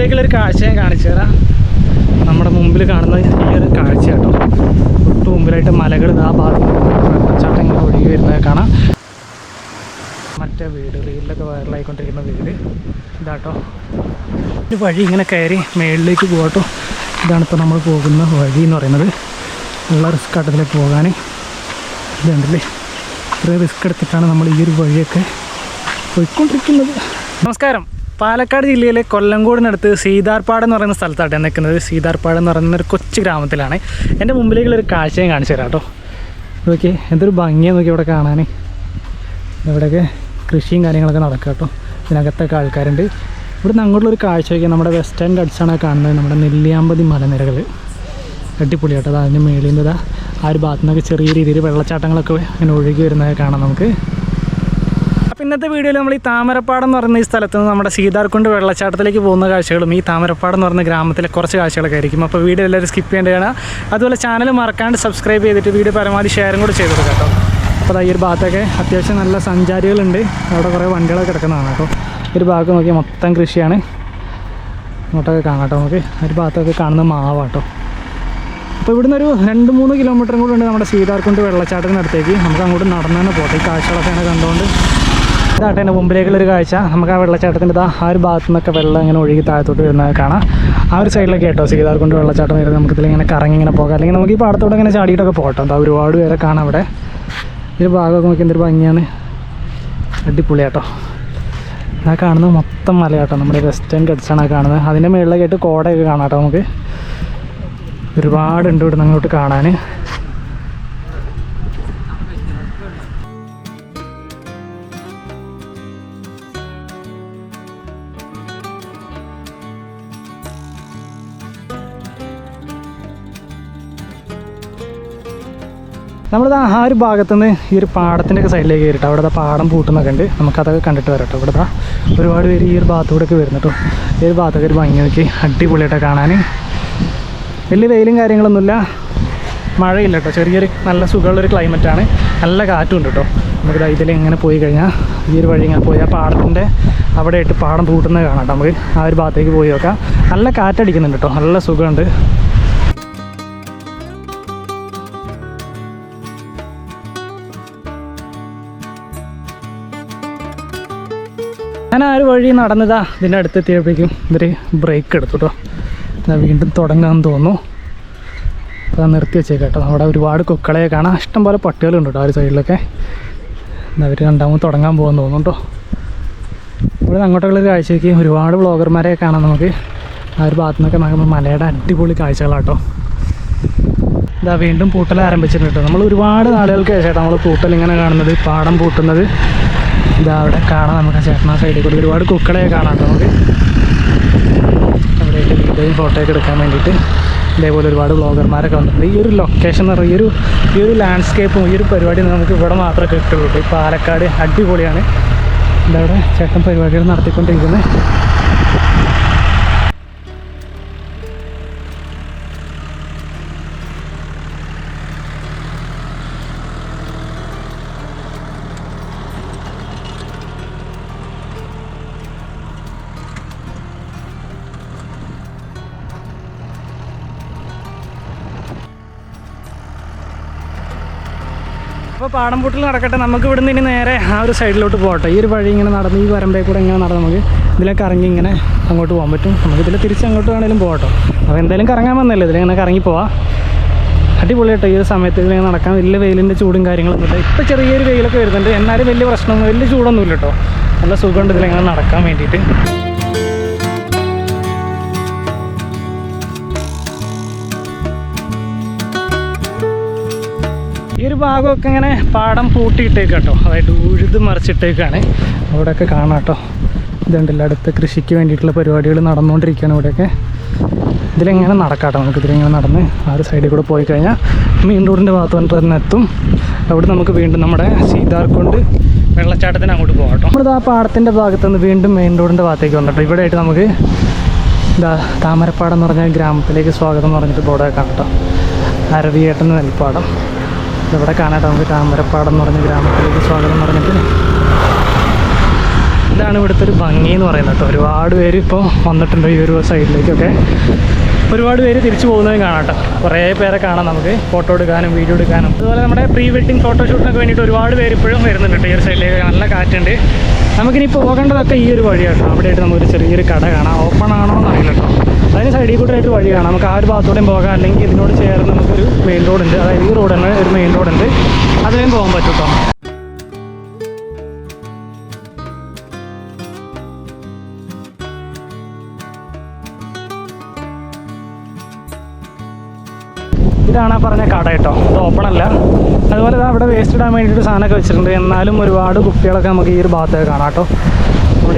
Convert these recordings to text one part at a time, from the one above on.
മുമ്പിലേക്കുള്ള ഒരു കാഴ്ച ഞാൻ കാണിച്ചു തരാം. നമ്മുടെ മുമ്പിൽ കാണുന്ന ഈ ഒരു കാഴ്ച കേട്ടോ. തൊട്ട് മുമ്പിലായിട്ട് മലകൾ ആ ഭാഗത്ത് വെള്ളച്ചാട്ടം ഇങ്ങനെ ഒഴുകി വരുന്നത് കാണാം. മറ്റേ വീട് റീലിലൊക്കെ വൈറലായിക്കൊണ്ടിരിക്കുന്ന വീട്. ഇതാട്ടോ ഒരു വഴി ഇങ്ങനെ കയറി മേളിലേക്ക് പോകട്ടോ ഇതാണ് ഇപ്പോൾ നമ്മൾ പോകുന്ന വഴി എന്ന് പറയുന്നത്. ഉള്ള റിസ്ക് ആട്ടത്തിലേക്ക് പോകാൻ. ഇതുണ്ടല്ലേ ഇത്രയും റിസ്ക് എടുത്തിട്ടാണ് നമ്മൾ ഈ ഒരു വഴിയൊക്കെ പോയിക്കൊണ്ടിരിക്കുന്നത്. നമസ്കാരം. പാലക്കാട് ജില്ലയിലെ കൊല്ലങ്കോടിനടുത്ത് സീതാർപ്പാട് എന്ന് പറയുന്ന സ്ഥലത്താണ് നിൽക്കുന്നത്. സീതാർപ്പാട് എന്ന് പറയുന്ന ഒരു കൊച്ചു ഗ്രാമത്തിലാണ്. എന്റെ മുമ്പിലേക്കുള്ള ഒരു കാഴ്ചയും കാണിച്ചു തരാം കേട്ടോ. നോക്കി എന്തൊരു ഭംഗിയാണ് നോക്കി ഇവിടെ കാണാൻ ഇവിടെയൊക്കെ കൃഷിയും കാര്യങ്ങളൊക്കെ നടക്കുക കേട്ടോ. ഇതിനകത്തൊക്കെ ആൾക്കാരുണ്ട്. ഇവിടുന്ന് അങ്ങോട്ടുള്ളൊരു കാഴ്ച വയ്ക്കുക നമ്മുടെ വെസ്റ്റേൺ ഗഡ്സാണ് കാണുന്നത്. നമ്മുടെ നെല്ലിയാമ്പതി മലനിരകൾ. അടിപൊളി കേട്ടോ. അത് അതിന്റെ ആ ഒരു ഭാഗത്തു നിന്നൊക്കെ ചെറിയ രീതിയിൽ വെള്ളച്ചാട്ടങ്ങളൊക്കെ ഇങ്ങനെ ഒഴുകി വരുന്നതൊക്കെ കാണാം നമുക്ക്. ഇന്നത്തെ വീഡിയോയിൽ നമ്മൾ ഈ താമരപ്പാടം എന്ന് പറയുന്ന ഈ സ്ഥലത്ത് നിന്ന് നമ്മുടെ സീതാർകുണ്ട് വെള്ളച്ചാട്ടത്തിലേക്ക് പോകുന്ന കാഴ്ചകളും ഈ താമരപ്പാടം എന്ന് പറയുന്ന ഗ്രാമത്തിലെ കുറച്ച് കാഴ്ചകളൊക്കെ ആയിരിക്കും. അപ്പോൾ വീഡിയോ എല്ലാവരും സ്കിപ്പ് ചെയ്യേണ്ടതാണ് അതുപോലെ ചാനൽ മറക്കാണ്ട് സബ്സ്ക്രൈബ് ചെയ്തിട്ട് വീഡിയോ പരമാവധി ഷെയറും കൂടെ ചെയ്ത് കൊടുക്കാം കേട്ടോ. അപ്പോൾ ഈ ഒരു ഭാഗത്തൊക്കെ അത്യാവശ്യം നല്ല സഞ്ചാരികളുണ്ട്. അവിടെ കുറേ വണ്ടികളൊക്കെ കിടക്കുന്നതാണ് കേട്ടോ. ഒരു ഭാഗത്ത് നോക്കിയാൽ മൊത്തം കൃഷിയാണ്. ഇങ്ങോട്ടൊക്കെ കാണാം കേട്ടോ നമുക്ക്. ഒരു ഭാഗത്തൊക്കെ കാണുന്ന മാവാട്ടോ അപ്പോൾ ഇവിടുന്ന് ഒരു രണ്ട് മൂന്ന് കിലോമീറ്ററും കൂടെ ഉണ്ട് നമ്മുടെ സീതാർകുണ്ട് വെള്ളച്ചാട്ടത്തിനടുത്തേക്ക്. നമുക്ക് അങ്ങോട്ട് നടന്നു തന്നെ പോട്ടെ ഈ കാഴ്ചകളൊക്കെയാണ് കണ്ടുകൊണ്ട് ഇതാട്ടെ എന്റെ മുമ്പിലേക്കുള്ളൊരു കാഴ്ച. നമുക്ക് ആ വെള്ളച്ചാട്ടത്തിന്റെ ഇതാ ആ ഒരു ഭാഗത്തു നിന്നൊക്കെ വെള്ളം ഇങ്ങനെ ഒഴുകി താഴത്തോട്ട് വരുന്നത് കാണാം. ആ ഒരു സൈഡിലൊക്കെ കേട്ടോ സീതാർ കൊണ്ട് വെള്ളച്ചാട്ടം വരുന്നത്. നമുക്ക് ഇതിലിങ്ങനെ കറങ്ങി ഇങ്ങനെ പോകാം. അല്ലെങ്കിൽ നമുക്ക് ഈ പാടത്തോടെ ഇങ്ങനെ ചാടിയിട്ടൊക്കെ പോകട്ടോ. എന്താ ഒരുപാട് പേരെ കാണാം അവിടെ ഒരു ഭാഗമൊക്കെ നോക്കി എന്തൊരു ഭംഗിയാണ്. അടിപൊളി കേട്ടോ. ആ കാണുന്നത് മൊത്തം മലയാട്ടോ നമ്മുടെ വെസ്റ്റേൺ ഗഡ്സാണ് കാണുന്നത്. അതിന്റെ മുകളിലൊക്കെ ആയിട്ട് കോടയൊക്കെ കാണാം കേട്ടോ നമുക്ക്. ഒരുപാടുണ്ട് ഇവിടെ നിന്ന് അങ്ങോട്ട് കാണാൻ. നമ്മളിത് ആ ഒരു ഭാഗത്തുനിന്ന് ഈ ഒരു പാടത്തിന്റെ ഒക്കെ സൈഡിലേക്ക് കയറിയിട്ട് അവിടെ പാടം പൂട്ടുന്നൊക്കെ ഉണ്ട്. നമുക്കതൊക്കെ കണ്ടിട്ട് വരട്ടോ. ഇവിടെ ദാ ഒരുപാട് പേര് ഈ ഒരു ഭാഗത്തൂടെ ഒക്കെ വരുന്നുട്ടോ ഈ ഒരു ഭാഗത്തൊക്കെ ഒരു ഭംഗി നോക്കി അടിപൊളിയായിട്ട് കാണാൻ വലിയ വെയിലും കാര്യങ്ങളൊന്നുമില്ല. മഴയില്ല കേട്ടോ ചെറിയൊരു നല്ല സുഖമുള്ളൊരു ക്ലൈമറ്റാണ് നല്ല കാറ്റും ഉണ്ട് കേട്ടോ നമുക്ക് ഇതിൽ ഇങ്ങനെ പോയി കഴിഞ്ഞാൽ ഈ ഒരു വഴി ഇങ്ങനെ പോയി. ആ പാടത്തിന്റെ അവിടെ ആയിട്ട് പാടം പൂട്ടുന്നത് കാണാം കേട്ടോ നമുക്ക്. ആ ഒരു ഭാഗത്തേക്ക് പോയി നോക്കാം. നല്ല കാറ്റടിക്കുന്നുണ്ട് കേട്ടോ നല്ല സുഖമുണ്ട്. ഞാൻ ആ ഒരു വഴി നടന്നതാ. ഇതിന്റെ അടുത്ത് എത്തിയപ്പോഴേക്കും ഇവർ ബ്രേക്ക് എടുത്തു കേട്ടോ വീണ്ടും തുടങ്ങാൻ തോന്നുന്നു. അപ്പോൾ നിർത്തി വെച്ചേക്കാം കേട്ടോ. അവിടെ ഒരുപാട് കൊക്കളെ കാണാം. ഇഷ്ടംപോലെ പട്ടികളുണ്ട് കേട്ടോ ആ ഒരു സൈഡിലൊക്കെ. അവർ രണ്ടാമത് തുടങ്ങാൻ പോകാൻ തോന്നുന്നു കേട്ടോ. ഇവിടെ അങ്ങോട്ടുള്ള ഒരു കാഴ്ചയ്ക്ക്. ഒരുപാട് വ്ളോഗർമാരെ കാണാം നമുക്ക്. ആ ഒരു ഭാഗത്തു നിന്നൊക്കെ നമുക്ക് മലയുടെ അടിപൊളി കാഴ്ചകളാട്ടോ. ഇതാ വീണ്ടും പൂട്ടൽ ആരംഭിച്ചിട്ടുണ്ട് നമ്മൾ ഒരുപാട് നാളുകൾക്ക് ശേഷം നമ്മൾ പൂട്ടൽ ഇങ്ങനെ കാണുന്നത് പാടം പൂട്ടുന്നത്. ഇതാ അവിടെ കാണാം നമുക്ക് ചേട്ടനാ സൈഡിൽ കൂടി. ഒരുപാട് കുക്കളെ കാണാം നമുക്ക്. അവിടെയൊക്കെ വീഡിയോയും ഫോട്ടോ ഒക്കെ എടുക്കാൻ വേണ്ടിയിട്ട് ഇതേപോലെ ഒരുപാട് ബ്ലോഗർമാരൊക്കെ വന്നിട്ടുണ്ട്. ഈ ഒരു ലൊക്കേഷൻ എന്ന് പറയുന്നത് ഈ ഒരു ഈ ഒരു ലാൻഡ്സ്കേപ്പും ഈ ഒരു പരിപാടി നമുക്ക് ഇവിടെ മാത്രമേ കിട്ടുള്ളൂ ഈ പാലക്കാട് അടിപൊളിയാണ്. എന്താ അവിടെ ചേട്ടൻ പരിപാടികൾ നടത്തിക്കൊണ്ടിരിക്കുന്നത്. അപ്പോൾ പാടം പൂട്ടിൽ നടക്കട്ടെ. നമുക്ക് ഇവിടുന്ന് ഇനി നേരെ ആ ഒരു സൈഡിലോട്ട് പോകട്ടെ. ഈ ഒരു വഴി ഇങ്ങനെ നടന്ന് ഈ വരമ്പേ കൂടെ ഇങ്ങനെ നടന്ന് നമുക്ക് ഇതിലേക്ക് ഇറങ്ങി ഇങ്ങനെ അങ്ങോട്ട് പോകാൻ പറ്റും. നമുക്ക് ഇതിൽ തിരിച്ച് അങ്ങോട്ട് വേണേലും പോകട്ടോ. അപ്പോൾ എന്തായാലും കറങ്ങാൻ വന്നല്ലേ? ഇതിലിങ്ങനെ കറങ്ങി പോവാം. അടിപൊളി കേട്ടോ ഈ ഒരു സമയത്ത് ഇതിലിങ്ങനെ നടക്കാൻ. വലിയ വെയിലിന്റെ ചൂടും കാര്യങ്ങളൊന്നും ഇല്ല. ഇപ്പോൾ ചെറിയൊരു വെയിലൊക്കെ വരുന്നുണ്ട്. എന്നാലും വലിയ പ്രശ്നമൊന്നും വലിയ ചൂടൊന്നുമില്ല കേട്ടോ. നല്ല സുഖമുണ്ട് ഇതിലിങ്ങനെ നടക്കാൻ വേണ്ടിയിട്ട്. ഭാഗമൊക്കെ ഇങ്ങനെ പാടം പൂട്ടിയിട്ടേക്ക് കേട്ടോ അതായത് ഉഴുത് മറിച്ചിട്ടേക്കാണ്. അവിടെയൊക്കെ കാണാം കേട്ടോ ഇതുണ്ടല്ലോ അടുത്ത കൃഷിക്ക് വേണ്ടിയിട്ടുള്ള പരിപാടികൾ നടന്നുകൊണ്ടിരിക്കുകയാണ് ഇവിടെയൊക്കെ. ഇതിലെങ്ങനെ നടക്കാട്ടോ? കേട്ടോ നമുക്ക് ഇതിലെങ്ങനെ നടന്ന് ആ ഒരു സൈഡിൽ കൂടെ പോയി കഴിഞ്ഞാൽ മെയിൻ റോഡിന്റെ ഭാഗത്ത് വന്നിട്ട് തന്നെ എത്തും. അവിടെ നമുക്ക് വീണ്ടും നമ്മുടെ സീതാർക്കുണ്ട് വെള്ളച്ചാട്ടത്തിന് അങ്ങോട്ട് പോകാം കേട്ടോ. നമ്മളിത് ആ പാടത്തിന്റെ ഭാഗത്ത് നിന്ന് വീണ്ടും മെയിൻ റോഡിന്റെ ഭാഗത്തേക്ക് വന്നിട്ടോ ഇവിടെ ആയിട്ട് നമുക്ക് ഇതാ താമരപ്പാടം എന്ന് പറഞ്ഞ ഗ്രാമത്തിലേക്ക് സ്വാഗതം എന്ന് പറഞ്ഞിട്ട് ബോർഡൊക്കെ കാണട്ടോ അരവിയേട്ടൻ നെൽപ്പാടം. ഇവിടെ കാണാട്ടോ നമുക്ക് താമരപ്പാടം എന്ന് പറഞ്ഞ ഗ്രാമത്തിലേക്ക് സ്വാഗതം പറഞ്ഞിട്ട് ഇതാണ് ഇവിടുത്തെ ഒരു ഭംഗി എന്ന് പറയുന്നത് കേട്ടോ. ഒരുപാട് പേര് ഇപ്പോൾ വന്നിട്ടുണ്ട് ഈ ഒരു സൈഡിലേക്കൊക്കെ. ഒരുപാട് പേര് തിരിച്ചു പോകുന്നതും കാണാട്ടോ കുറേ പേരെ കാണാം നമുക്ക്. ഫോട്ടോ എടുക്കാനും വീഡിയോ എടുക്കാനും. അതുപോലെ നമ്മുടെ പ്രീ വെഡിങ് ഫോട്ടോഷൂട്ടിനൊക്കെ വേണ്ടിയിട്ട് ഒരുപാട് പേര് ഇപ്പോഴും വരുന്നുണ്ട് ഈ ഒരു സൈഡിലേക്ക്. നല്ല കാറ്റുണ്ട്. നമുക്കിനി പോകേണ്ടതൊക്കെ ഈ ഒരു വഴിയാണ് അവിടെയായിട്ട് നമുക്കൊരു ചെറിയൊരു കട കാണാം. ഓപ്പൺ ആണോ എന്നറിയില്ല കേട്ടോ. അതിന് സൈഡിൽ കൂടെ ആയിട്ട് വഴി കാണാം. നമുക്ക് ആ ഒരു ഭാഗത്തോടെയും പോകാം. അല്ലെങ്കിൽ ഇതിനോട് ചേർന്ന് നമുക്കൊരു മെയിൻ റോഡ് ഉണ്ട്. അതായത് ഈ റോഡ് തന്നെ ഒരു മെയിൻ റോഡ് ഉണ്ട്. അതിലേയും പോകാൻ പറ്റും കേട്ടോ ഇതാണ് ആ പറഞ്ഞ കട കേട്ടോ ഇത് ഓപ്പൺ അല്ല. അതുപോലെ അവിടെ വേസ്റ്റ് ഇടാൻ വേണ്ടിയിട്ട് സാധനമൊക്കെ വെച്ചിട്ടുണ്ട്. എന്നാലും ഒരുപാട് കുപ്പികളൊക്കെ നമുക്ക് ഈ ഒരു ഭാഗത്തൊക്കെ കാണാം കേട്ടോ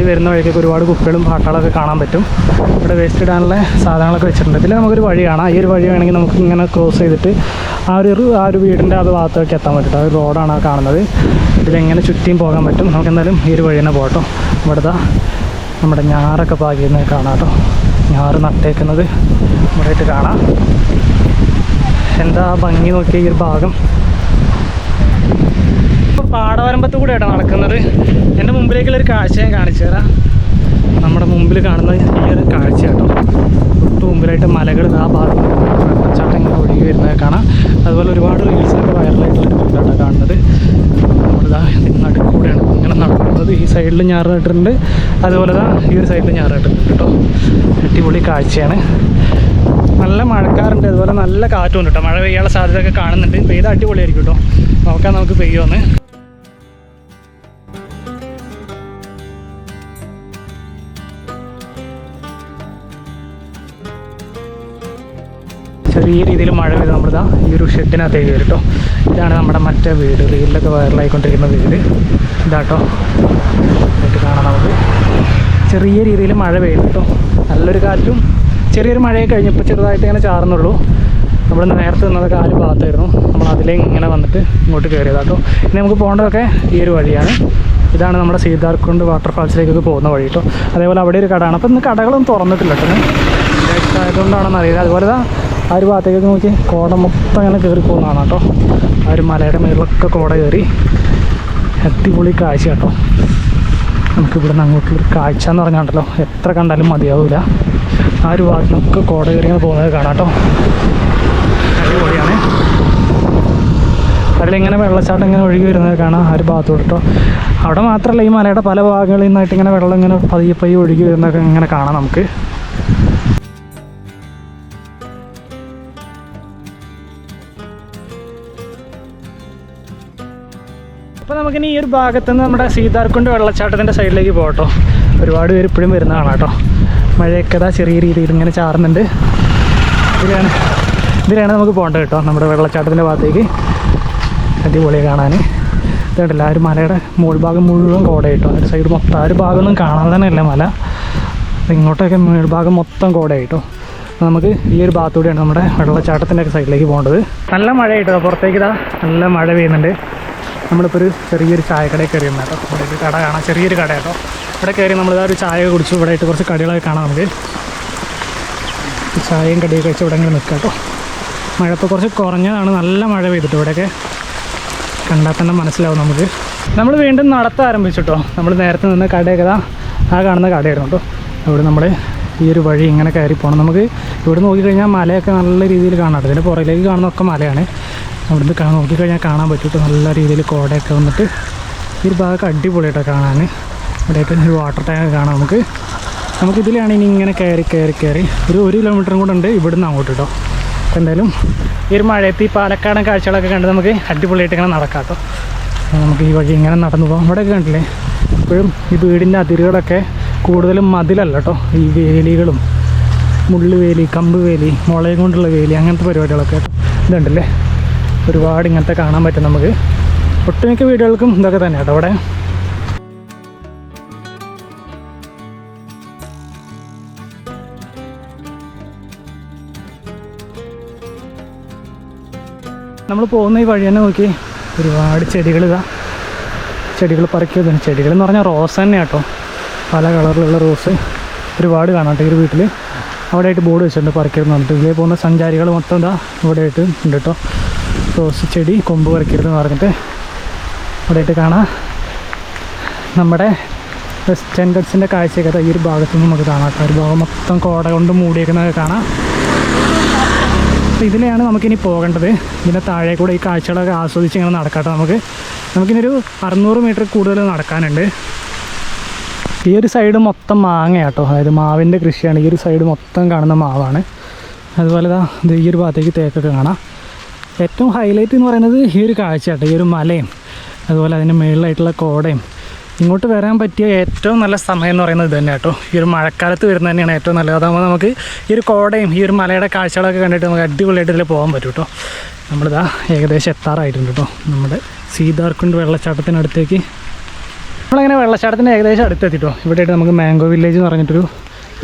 ഈ വരുന്ന വഴിക്കൊക്കെ ഒരുപാട് കുപ്പികളും പാട്ടുകളൊക്കെ കാണാൻ പറ്റും. ഇവിടെ വേസ്റ്റ് ഇടാനുള്ള സാധനങ്ങളൊക്കെ വെച്ചിട്ടുണ്ട്. പിന്നെ നമുക്കൊരു വഴി കാണാം ഈ ഒരു വഴി വേണമെങ്കിൽ നമുക്ക് ഇങ്ങനെ ക്രോസ് ചെയ്തിട്ട് ആ ഒരു ആ ഒരു വീടിന്റെ അത് ഭാഗത്തേക്ക് എത്താൻ പറ്റും. ആ ഒരു റോഡാണ് കാണുന്നത്. ഇതിലെങ്ങനെ ചുറ്റിയും പോകാൻ പറ്റും. നമുക്ക് എന്തായാലും ഈ ഒരു വഴി തന്നെ പോകട്ടോ ഇവിടുത്തെ നമ്മുടെ ഞാറൊക്കെ പാകിയെന്ന് കാണാം കേട്ടോ. ഞാറ് നട്ടേക്കുന്നത് ഇവിടെയായിട്ട് കാണാം. എന്താ ഭംഗി നോക്കിയ ഈ ഒരു ഭാഗം? പാടവരമ്പത്ത് കൂടെയാണ് നടക്കുന്നത്. എന്റെ മുമ്പിലേക്കുള്ള ഒരു കാഴ്ച ഞാൻ കാണിച്ചു തരാം. നമ്മുടെ മുമ്പിൽ കാണുന്ന ഈ ഒരു കാഴ്ച കേട്ടോ. തൊട്ട് മുമ്പിലായിട്ട് മലകൾ ആ ഭാഗത്ത് വെള്ളച്ചാട്ടം ഇങ്ങനെ ഒഴുകി വരുന്നത് കാണാം. അതുപോലെ ഒരുപാട് റീൽസിലൊക്കെ വൈറലായിട്ടുള്ള വീടാണ് കാണുന്നത്. നമ്മളിതാ നടുക്കൂടെയാണ് ഇങ്ങനെ നടക്കുന്നത്. ഈ സൈഡിൽ ഞാറ് നട്ടിട്ടുണ്ട് അതുപോലെ ദാ ഈ ഒരു സൈഡിൽ ഞാറ് നട്ടിട്ടുണ്ട് കേട്ടോ. അടിപൊളി കാഴ്ചയാണ്. നല്ല മഴക്കാറുണ്ട്. അതുപോലെ നല്ല കാറ്റും ഉണ്ട് കേട്ടോ. മഴ പെയ്യാനുള്ള സാധ്യതയൊക്കെ കാണുന്നുണ്ട്. പെയ്ത അടിപൊളിയായിരിക്കും കേട്ടോ. നോക്കാം നമുക്ക് പെയ്യുമെന്ന് ചെറിയ രീതിയിൽ മഴ പെയ്ത് നമ്മളിതാ ഈ ഒരു ഷെഡിനകത്തേക്ക് വരും കേട്ടോ ഇതാണ് നമ്മുടെ മറ്റേ വീട്. റീലിലൊക്കെ വൈറലായിക്കൊണ്ടിരിക്കുന്ന വീട്. ഇതാട്ടോ. എന്നിട്ട് കാണാം നമുക്ക്. ചെറിയ രീതിയിൽ മഴ പെയ്യുന്നു കേട്ടോ. നല്ലൊരു കാറ്റും ചെറിയൊരു മഴയൊക്കെ കഴിഞ്ഞപ്പോൾ ചെറുതായിട്ട് ഇങ്ങനെ ചാറുന്നുള്ളൂ. നമ്മൾ നേരത്തെ നിന്നത് കാൽ ഭാഗത്തായിരുന്നു. നമ്മൾ അതിലേ ഇങ്ങനെ വന്നിട്ട് ഇങ്ങോട്ട് കയറിയതാട്ടോ. ഇനി നമുക്ക് പോകേണ്ടതൊക്കെ ഈ ഒരു വഴിയാണ്. ഇതാണ് നമ്മുടെ സീതാർക്കുണ്ട് വാട്ടർഫാൾസിലേക്കൊക്കെ പോകുന്ന വഴി കേട്ടോ. അതേപോലെ അവിടെ ഒരു കടയാണ്. അപ്പോൾ ഇന്ന് കടകളൊന്നും തുറന്നിട്ടില്ല കേട്ടോ. ആയതുകൊണ്ടാണെന്ന് അറിയില്ല. അതുപോലെ ആ ഒരു ഭാഗത്തേക്ക് നോക്കി. കോട മൊത്തം അങ്ങനെ കയറി പോകുന്നതാണ് കേട്ടോ. ആ ഒരു മലയുടെ മേളിലൊക്കെ കോട കയറി അടിപൊളി കാഴ്ച കേട്ടോ. നമുക്ക് ഇവിടെ നിന്ന് അങ്ങോട്ടുള്ളൊരു കാഴ്ച എന്ന് പറഞ്ഞാണ്ടല്ലോ. എത്ര കണ്ടാലും മതിയാവില്ല ആ ഒരു ഭാഗത്തിനൊക്കെ കോട കയറി അങ്ങനെ പോകുന്നത് കാണാം കേട്ടോ. അടിപൊളിയാണ്. അതിലിങ്ങനെ വെള്ളച്ചാട്ടം ഇങ്ങനെ ഒഴുകി വരുന്നത് കാണാം. ആ ഒരു ഭാഗത്തോട്ട് കേട്ടോ. അവിടെ മാത്രമല്ല ഈ മലയുടെ പല ഭാഗങ്ങളിൽ നിന്നായിട്ട് ഇങ്ങനെ വെള്ളം ഇങ്ങനെ പതിയെ പയ്യെ ഒഴുകി വരുന്നതൊക്കെ ഇങ്ങനെ കാണാം നമുക്ക്. നമുക്കിനി ഈ ഒരു ഭാഗത്ത് നിന്ന് നമ്മുടെ സീതാർക്കുണ്ട് വെള്ളച്ചാട്ടത്തിന്റെ സൈഡിലേക്ക് പോകട്ടോ. ഒരുപാട് പേര് ഇപ്പോഴും വരുന്ന കാണാം കേട്ടോ. മഴയൊക്കെ ഇതാ ചെറിയ രീതിയിൽ ഇങ്ങനെ ചാറുന്നുണ്ട്. ഇതിലാണ് ഇതിലാണ് നമുക്ക് പോകേണ്ടത് കേട്ടോ നമ്മുടെ വെള്ളച്ചാട്ടത്തിന്റെ ഭാഗത്തേക്ക്. അടിപൊളി കാണാൻ. ഇതുണ്ടല്ലോ ആ ഒരു മലയുടെ മുകൾ ഭാഗം മുഴുവൻ കോട കേട്ടോ. ആ സൈഡ് മൊത്തം ആ ഒരു ഭാഗമൊന്നും കാണാൻ തന്നെ ഇല്ല മല. ഇങ്ങോട്ടൊക്കെ മേൾഭാഗം മൊത്തം കോട കേട്ടോ. നമുക്ക് ഈ ഒരു ഭാഗത്തൂടെയാണ് നമ്മുടെ വെള്ളച്ചാട്ടത്തിന്റെ ഒക്കെ സൈഡിലേക്ക് പോകേണ്ടത്. നല്ല മഴ കേട്ടോ പുറത്തേക്ക് ഇതാ നല്ല മഴ പെയ്യുന്നുണ്ട്. നമ്മളിപ്പോൾ ഒരു ചെറിയൊരു ചായക്കടയിൽ കയറി വന്നു കേട്ടോ. ഇവിടെ ഒരു കട കാണാം. ചെറിയൊരു കട കേട്ടോ. ഇവിടെ കയറി ഇതാ ഒരു ചായ കുടിച്ചു. ഇവിടെ ആയിട്ട് കുറച്ച് കടികളൊക്കെ കാണാം നമുക്ക്. ചായയും കടിയൊക്കെ വെച്ച് ഇവിടെ ഇങ്ങനെ നിൽക്കാം കേട്ടോ. മഴ ഇപ്പോൾ കുറച്ച് കുറഞ്ഞതാണ്. നല്ല മഴ പെയ്തിട്ട് ഇവിടെയൊക്കെ. കണ്ടാൽ തന്നെ മനസ്സിലാവും നമുക്ക്. നമ്മൾ വീണ്ടും നടത്താൻ ആരംഭിച്ചിട്ടോ നമ്മൾ നേരത്തെ നിന്ന് കടയൊക്കെ ആ കാണുന്ന കടയായിരുന്നു കേട്ടോ. അവിടെ നമ്മൾ ഈ ഒരു വഴി ഇങ്ങനെ കയറി പോകണം നമുക്ക് ഇവിടെ നോക്കിക്കഴിഞ്ഞാൽ മലയൊക്കെ നല്ല രീതിയിൽ കാണാം കേട്ടോ. ഇതിന്റെ പുറകിലേക്ക് കാണുന്നതൊക്കെ മലയാണ്. അവിടുന്ന് കാണാൻ നോക്കിക്കഴിഞ്ഞാൽ കാണാൻ പറ്റും നല്ല രീതിയിൽ കോടയൊക്കെ വന്നിട്ട് ഈ ഒരു ഭാഗമൊക്കെ അടിപൊളിയായിട്ട് കാണാൻ. ഇവിടെയൊക്കെ ഒരു വാട്ടർ ടാങ്ക് കാണാം നമുക്ക്. നമുക്ക് ഇതിലാണ് ഇനി ഇങ്ങനെ കയറി കയറി കയറി ഒരു ഒരു കിലോമീറ്ററും കൂടെ ഉണ്ട്. ഇവിടുന്ന് അങ്ങോട്ട് കേട്ടോ അപ്പോൾ എന്തായാലും ഈ ഒരു മഴയത്ത് ഈ പാലക്കാടൻ കാഴ്ചകളൊക്കെ കണ്ട് നമുക്ക് അടിപൊളിയായിട്ട് ഇങ്ങനെ നടക്കാം കേട്ടോ നമുക്ക് ഈ വഴി ഇങ്ങനെ നടന്നു പോകാം. ഇവിടെയൊക്കെ കണ്ടില്ലേ? ഇപ്പോഴും ഈ വീടിന്റെ അതിരുകളൊക്കെ കൂടുതലും മതിലല്ല കേട്ടോ ഈ വേലികളും മുള്ളുവേലി കമ്പ് വേലി മുളയും കൊണ്ടുള്ള വേലി അങ്ങനത്തെ പരിപാടികളൊക്കെ. ഇതുണ്ടല്ലേ? ഒരുപാട് ഇങ്ങനത്തെ കാണാൻ പറ്റും നമുക്ക്. ഒട്ടുമിക്ക വീടുകൾക്കും ഇതൊക്കെ തന്നെ കേട്ടോ അവിടെ. നമ്മൾ പോകുന്ന ഈ വഴി തന്നെ നോക്കി ഒരുപാട് ചെടികൾ ഇതാ. ചെടികൾ പറിക്കുന്നത് ചെടികൾ എന്ന് പറഞ്ഞാൽ റോസ് തന്നെ കേട്ടോ പല കളറിലുള്ള റോസ് ഒരുപാട് കാണാം കേട്ടോ ഈ വീട്ടിൽ അവിടെ ആയിട്ട് ബോർഡ് വെച്ചിട്ടുണ്ട് പറിക്കരുതെന്ന് പറഞ്ഞിട്ട്. ഇതിലേ പോകുന്ന സഞ്ചാരികൾ മൊത്തം ഇതാ ഇവിടെ ആയിട്ട് ഉണ്ട് കേട്ടോ റോസ് ചെടി കൊമ്പ് പറിക്കരുതെന്ന് പറഞ്ഞിട്ട് അവിടെ ആയിട്ട് കാണാം. നമ്മുടെ വെസ്റ്റേൺ ഗഡ്സിന്റെ കാഴ്ചയൊക്കെ ഈ ഒരു ഭാഗത്തു നിന്ന് നമുക്ക് കാണാം. ഒരു ഭാഗം മൊത്തം കോട കൊണ്ട് മൂടിയേക്കുന്നതൊക്കെ കാണാം. അപ്പോൾ ഇതിലെയാണ് നമുക്കിനി പോകേണ്ടത്. ഇതിന്റെ താഴെ കൂടെ ഈ കാഴ്ചകളൊക്കെ ആസ്വദിച്ച് ഇങ്ങനെ നടക്കട്ടെ നമുക്ക്. നമുക്കിനൊരു അറുന്നൂറ് മീറ്റർ കൂടുതൽ നടക്കാനുണ്ട്. ഈ ഒരു സൈഡ് മൊത്തം മാങ്ങ കേട്ടോ അതായത് മാവിന്റെ കൃഷിയാണ്. ഈ ഒരു സൈഡ് മൊത്തം കാണുന്ന മാവാണ്. അതുപോലെ ഈ ഒരു ഭാഗത്തേക്ക് തേക്കൊക്കെ കാണാം. ഏറ്റവും ഹൈലൈറ്റ് എന്ന് പറയുന്നത് ഈ ഒരു കാഴ്ചയാട്ടോ ഈ ഒരു മലയും അതുപോലെ അതിന്റെ മുകളിലായിട്ടുള്ള കോടയും. ഇങ്ങോട്ട് വരാൻ പറ്റിയ ഏറ്റവും നല്ല സമയം എന്ന് പറയുന്നത് ഇത് തന്നെ കേട്ടോ. ഈ ഒരു മഴക്കാലത്ത് വരുന്നത് തന്നെയാണ് ഏറ്റവും നല്ലത്. അതാകുമ്പോൾ നമുക്ക് ഈ ഒരു കോടയും ഈ ഒരു മലയുടെ കാഴ്ചകളൊക്കെ കണ്ടിട്ട് നമുക്ക് അടിപൊളിയായിട്ട് ഇതിൽ പോകാൻ പറ്റും കേട്ടോ. നമ്മളിതാ ഏകദേശം എത്താറായിട്ടുണ്ട് കേട്ടോ. നമ്മുടെ സീതാർക്കുണ്ട് വെള്ളച്ചാട്ടത്തിനടുത്തേക്ക്. നമ്മളങ്ങനെ വെള്ളച്ചാട്ടത്തിന് ഏകദേശം അടുത്തെത്തിട്ടോ ഇവിടെയായിട്ട് നമുക്ക് മാംഗോ വില്ലേജ് എന്ന് പറഞ്ഞിട്ടൊരു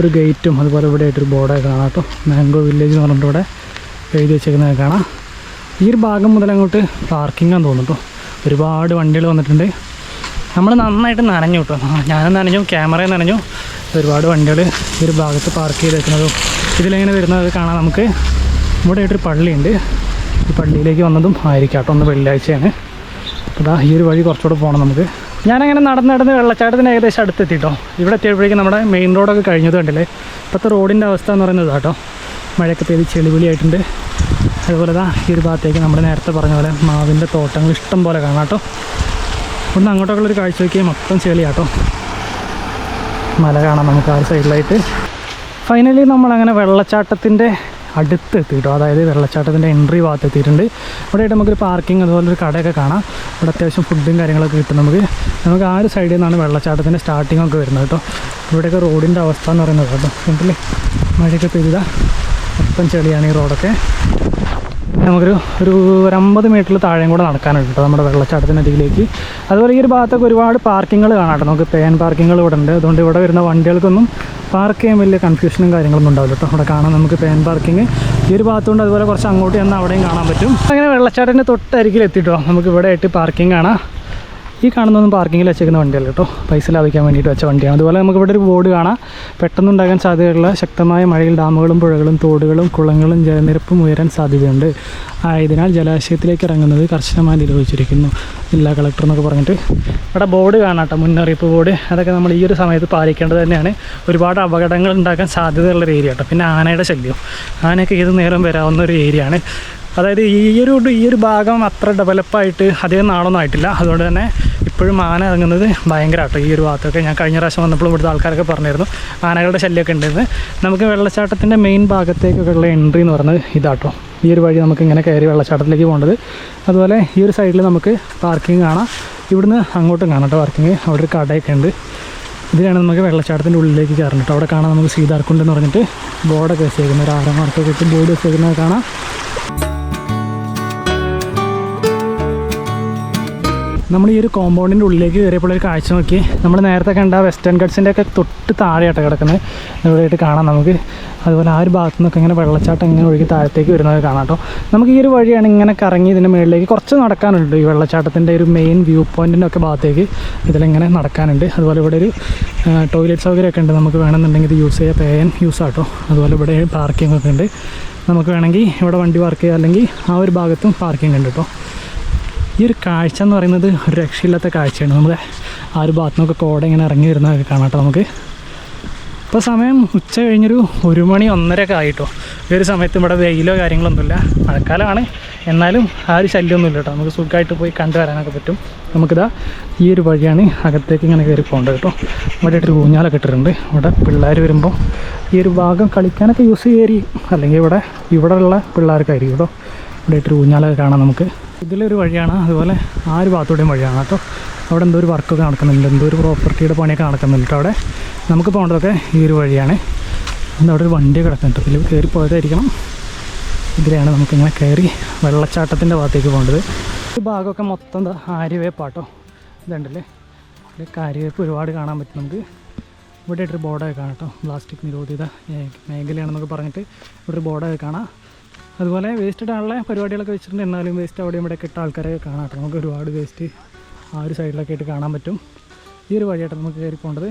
ഒരു ഗേറ്റും അതുപോലെ ഇവിടെ ആയിട്ടൊരു ബോർഡൊക്കെ കാണാം കേട്ടോ. മാംഗോ വില്ലേജ് എന്ന് പറഞ്ഞിട്ട് ഇവിടെ എഴുതി വെച്ചേക്കുന്നതൊക്കെ കാണാം. ഈ ഒരു ഭാഗം മുതൽ അങ്ങോട്ട് പാർക്കിംഗാന്ന് തോന്നുന്നു ഒരുപാട് വണ്ടികൾ വന്നിട്ടുണ്ട്. നമ്മൾ നന്നായിട്ട് നനഞ്ഞു കേട്ടോ ഞാനും നനഞ്ഞു ക്യാമറയും നനഞ്ഞു. ഒരുപാട് വണ്ടികൾ ഈ ഒരു ഭാഗത്ത് പാർക്ക് ചെയ്ത് വെക്കുന്നതും ഇതിലെങ്ങനെ വരുന്നത് കാണാം നമുക്ക്. ഇവിടെ ആയിട്ടൊരു പള്ളിയുണ്ട്. ഈ പള്ളിയിലേക്ക് വന്നതും ആയിരിക്കാം കേട്ടോ ഒന്ന് വെള്ളിയാഴ്ചയാണ്. അപ്പോൾ ഈ ഒരു വഴി കുറച്ചുകൂടെ പോകണം നമുക്ക്. ഞാനങ്ങനെ നടന്ന് നടന്ന് വെള്ളച്ചാട്ടത്തിന് ഏകദേശം അടുത്തെത്തി കേട്ടോ ഇവിടെ എത്തിയപ്പോഴേക്കും നമ്മുടെ മെയിൻ റോഡൊക്കെ കഴിഞ്ഞത് കണ്ടില്ലേ? ഇപ്പോഴത്തെ റോഡിന്റെ അവസ്ഥ എന്ന് പറയുന്നത് കേട്ടോ മഴയൊക്കെ പെയ്ത് ചെളിവിളിയായിട്ടുണ്ട് അതുപോലെ ഇതാ ഈ ഒരു ഭാഗത്തേക്ക് നമ്മൾ നേരത്തെ പറഞ്ഞ പോലെ മാവിന്റെ തോട്ടങ്ങൾ ഇഷ്ടം പോലെ കാണാം കേട്ടോ. ഒന്ന് അങ്ങോട്ടൊക്കെയുള്ളൊരു ഒരു കാഴ്ച നോക്കിയാൽ മൊത്തം ചെളിയാട്ടോ മല കാണാം നമുക്ക് ആ സൈഡിലായിട്ട്. ഫൈനലി നമ്മളങ്ങനെ വെള്ളച്ചാട്ടത്തിന്റെ അടുത്ത് എത്തിയിട്ടോ. അതായത് വെള്ളച്ചാട്ടത്തിന്റെ എൻട്രി ഭാഗത്ത് എത്തിയിട്ടുണ്ട്. ഇവിടെ ആയിട്ട് നമുക്കൊരു പാർക്കിംഗ് അതുപോലെ ഒരു കടയൊക്കെ കാണാം. ഇവിടെ അത്യാവശ്യം ഫുഡും കാര്യങ്ങളൊക്കെ കിട്ടും നമുക്ക്. നമുക്ക് ആ ഒരു സൈഡിൽ നിന്നാണ് വെള്ളച്ചാട്ടത്തിന്റെ സ്റ്റാർട്ടിംഗ് ഒക്കെ വരുന്നത് കേട്ടോ. ഇവിടെയൊക്കെ റോഡിന്റെ അവസ്ഥ എന്ന് പറയുന്നത് കേട്ടോ. കണ്ടില്ലേ? മഴയൊക്കെ പെയ്താൽ മൊത്തം ചെളിയാണ് ഈ റോഡൊക്കെ നമുക്കൊരു ഒരു ഒരു അമ്പത് മീറ്ററിൽ താഴെയും കൂടെ നടക്കാനുണ്ട് കേട്ടോ നമ്മുടെ വെള്ളച്ചാട്ടത്തിന്റെ അതിലേക്ക് അതുപോലെ ഈ ഒരു ഭാഗത്തൊക്കെ ഒരുപാട് പാർക്കിങ്ങൾ കാണാം നമുക്ക് പേൻ പാർക്കിങ്ങൾ ഇവിടെ ഉണ്ട് അതുകൊണ്ട് ഇവിടെ വരുന്ന വണ്ടികൾക്കൊന്നും പാർക്ക് ചെയ്യാൻ വലിയ കൺഫ്യൂഷനും കാര്യങ്ങളൊന്നും ഉണ്ടാവില്ല കേട്ടോ അവിടെ കാണാം നമുക്ക് പേൻ പാർക്കിങ് ഈ ഒരു ഭാഗത്തുകൊണ്ട് അതുപോലെ കുറച്ച് അങ്ങോട്ട് ചെന്നാൽ അവിടെയും കാണാൻ പറ്റും. അങ്ങനെ വെള്ളച്ചാട്ടത്തിന്റെ തൊട്ടരികിൽ എത്തിയിട്ടോ നമുക്ക് ഇവിടെ ആയിട്ട് പാർക്കിംഗ് കാണാം. ഈ കാണുന്നതൊന്നും പാർക്കിങ്ങിൽ വെച്ചേക്കുന്ന വണ്ടിയല്ല കേട്ടോ. പൈസ ലാഭിക്കാൻ വേണ്ടിയിട്ട് വെച്ച വണ്ടിയാണ്. അതുപോലെ നമുക്ക് ഇവിടെ ഒരു ബോർഡ് കാണാം. പെട്ടെന്നുണ്ടാകാൻ സാധ്യതയുള്ള ശക്തമായ മഴയിൽ ഡാമുകളും പുഴകളും തോടുകളും കുളങ്ങളും ജലനിരപ്പും ഉയരാൻ സാധ്യതയുണ്ട്. ആയതിനാൽ ജലാശയത്തിലേക്ക് ഇറങ്ങുന്നത് കർശനമായി നിരോധിച്ചിരിക്കുന്നു ജില്ലാ കളക്ടർ എന്നൊക്കെ പറഞ്ഞിട്ട് ഇവിടെ ബോർഡ് കാണാം കേട്ടോ. മുന്നറിയിപ്പ് ബോർഡ്. അതൊക്കെ നമ്മൾ ഈ ഒരു സമയത്ത് പാലിക്കേണ്ടത് തന്നെയാണ്. ഒരുപാട് അപകടങ്ങൾ ഉണ്ടാക്കാൻ സാധ്യതയുള്ളൊരു ഏരിയ കേട്ടോ പിന്നെ ആനയുടെ ശല്യം. ആനയൊക്കെ ഏത് നേരം വരാവുന്ന ഒരു ഏരിയയാണ് അതായത് ഈ ഒരു ഈ ഒരു ഭാഗം അത്ര ഡെവലപ്പായിട്ട് അധികം നാളൊന്നും ആയിട്ടില്ല. അതുകൊണ്ട് തന്നെ ഇപ്പോഴും ആന ഇറങ്ങുന്നത് ബയങ്കരട്ടോ ഈ ഒരു ഭാഗത്തൊക്കെ ഞാൻ കഴിഞ്ഞ പ്രാവശ്യം വന്നപ്പോൾ ഇവിടുത്തെ ആൾക്കാരൊക്കെ പറഞ്ഞിരുന്നു ആനകളുടെ ശല്യമൊക്കെ ഉണ്ടെന്ന് നമുക്ക് വെള്ളച്ചാട്ടത്തിന്റെ മെയിൻ ഭാഗത്തേക്കൊക്കെയുള്ള എൻട്രി എന്ന് പറയുന്നത് ഇതാട്ടോ. ഈ ഒരു വഴി നമുക്ക് ഇങ്ങനെ കയറി വെള്ളച്ചാട്ടത്തിലേക്ക് പോകേണ്ടത്. അതുപോലെ ഈ ഒരു സൈഡിൽ നമുക്ക് പാർക്കിംഗ് കാണാം. ഇവിടുന്ന് അങ്ങോട്ടും കാണാം കേട്ടോ പാർക്കിംഗ് അവിടെ ഒരു കടയൊക്കെ ഉണ്ട്. ഇതിലാണ് നമുക്ക് വെള്ളച്ചാട്ടത്തിന്റെ ഉള്ളിലേക്ക് കയറണം കേട്ടോ. അവിടെ കാണാം നമുക്ക് സീതാർക്കുണ്ട് എന്ന് പറഞ്ഞിട്ട് ബോർഡൊക്കെ വെച്ചേക്കുന്നത്. ഒരു ആറാം മാർക്കൊക്കെ ഇട്ട് ബോർഡ് വെച്ചേക്കുന്നത് കാണാം. നമ്മൾ ഈ ഒരു കോമ്പൗണ്ടിന്റെ ഉള്ളിലേക്ക് കയറിയപ്പോൾ ഒരു കാഴ്ച നോക്കി. നമ്മൾ നേരത്തെ കണ്ട വെസ്റ്റേൺ ഗഡ്സിന്റെ ഒക്കെ തൊട്ട് താഴെയായിട്ട് കിടക്കുന്നത് ഇവിടെയായിട്ട് കാണാം നമുക്ക്. അതുപോലെ ആ ഒരു ഭാഗത്തു നിന്നൊക്കെ ഇങ്ങനെ വെള്ളച്ചാട്ടം ഇങ്ങനെ ഒഴുകി താഴത്തേക്ക് വരുന്നത് കാണാം കേട്ടോ. നമുക്ക് ഈ ഒരു വഴിയാണ് ഇങ്ങനെ കറങ്ങി ഇതിന്റെ മുകളിലേക്ക് കുറച്ച് നടക്കാനുണ്ട്. ഈ വെള്ളച്ചാട്ടത്തിന്റെ ഒരു മെയിൻ വ്യൂ പോയിന്റിന്റെ ഒക്കെ ഭാഗത്തേക്ക് ഇതിലിങ്ങനെ നടക്കാനുണ്ട്. അതുപോലെ ഇവിടെ ഒരു ടോയ്ലറ്റ് സൗകര്യമൊക്കെ ഉണ്ട്. നമുക്ക് വേണമെന്നുണ്ടെങ്കിൽ ഇത് യൂസ് ചെയ്യാം. പേൻ യൂസ് ആട്ടോ. അതുപോലെ ഇവിടെ പാർക്കിംഗ് ഒക്കെ ഉണ്ട്. നമുക്ക് വേണമെങ്കിൽ ഇവിടെ വണ്ടി പാർക്ക് ചെയ്യുക അല്ലെങ്കിൽ ആ ഒരു ഭാഗത്തും പാർക്കിംഗ് ഉണ്ട് കേട്ടോ. ഈ ഒരു കാഴ്ച എന്ന് പറയുന്നത് ഒരു രക്ഷയില്ലാത്ത കാഴ്ചയാണ്. നമ്മൾ ആ ഒരു ഭാഗത്തു നിന്നൊക്കെ കോട ഇങ്ങനെ ഇറങ്ങി വരുന്നതൊക്കെ കാണാം കേട്ടോ നമുക്ക്. ഇപ്പോൾ സമയം ഉച്ച കഴിഞ്ഞൊരു ഒരു മണി ഒന്നരയൊക്കെ ആയിട്ടോ. ഈ ഒരു സമയത്ത് ഇവിടെ വെയിലോ കാര്യങ്ങളൊന്നുമില്ല. മഴക്കാലമാണ്. എന്നാലും ആ ഒരു ശല്യമൊന്നുമില്ല കേട്ടോ. നമുക്ക് സുഖമായിട്ട് പോയി കണ്ടു വരാനൊക്കെ പറ്റും. നമുക്കിതാ ഈ ഒരു വഴിയാണ് അകത്തേക്ക് ഇങ്ങനെ കയറി പോകേണ്ടത് കേട്ടോ. ഇവിടെ ഒരു ഊഞ്ഞാലൊക്കെ ഇട്ടിട്ടുണ്ട്. ഇവിടെ പിള്ളേർ വരുമ്പോൾ ഈ ഒരു ഭാഗം കളിക്കാനൊക്കെ യൂസ് ചെയ്യേരി. അല്ലെങ്കിൽ ഇവിടെ ഇവിടെയുള്ള പിള്ളേർക്കായിരിക്കും കേട്ടോ. ഇവിടെ ഇട്ടൊരു ഊഞ്ഞാലൊക്കെ കാണാം നമുക്ക്. ഇതിലൊരു വഴിയാണ് അതുപോലെ ആ ഒരു ഭാഗത്തൂടെയും വഴിയാണ് കേട്ടോ. അവിടെ എന്തോ ഒരു വർക്കൊക്കെ നടക്കുന്നുണ്ട് എന്തോ ഒരു പ്രോപ്പർട്ടിയുടെ പണിയൊക്കെ നടക്കുന്നുണ്ട് അവിടെ. നമുക്ക് പോകേണ്ടതൊക്കെ ഈ ഒരു വഴിയാണ്. അവിടെ ഒരു വണ്ടി കിടക്കുന്നുണ്ട് ഇതിൽ കയറി പോയതായിരിക്കണം ഇതിലാണ് നമുക്കിങ്ങനെ കയറി വെള്ളച്ചാട്ടത്തിന്റെ ഭാഗത്തേക്ക് പോകേണ്ടത്. ഈ ഭാഗമൊക്കെ മൊത്തം ആര്യവേപ്പാട്ടോ. ഇതുണ്ടല്ലേ? കാര്യവേപ്പ് ഒരുപാട് കാണാൻ പറ്റും നമുക്ക് ഇവിടെ ഒരു ബോർഡൊക്കെ കാണാം കേട്ടോ. പ്ലാസ്റ്റിക് നിരോധിത മേഖലയാണെന്നൊക്കെ പറഞ്ഞിട്ട് ഇവിടെ ഒരു ബോർഡൊക്കെ കാണാം. അതുപോലെ വേസ്റ്റ് ഇടാനുള്ള പരിപാടികളൊക്കെ വെച്ചിട്ടുണ്ട്. എന്നാലും വേസ്റ്റ് അവിടെ ഇവിടെ ഇട്ട ആൾക്കാരെ കാണാം നമുക്ക് ഒരുപാട് വേസ്റ്റ് ആ ഒരു സൈഡിലൊക്കെ ആയിട്ട് കാണാൻ പറ്റും. ഈ ഒരു വഴിയായിട്ട് നമുക്ക് കയറി പോകേണ്ടത്.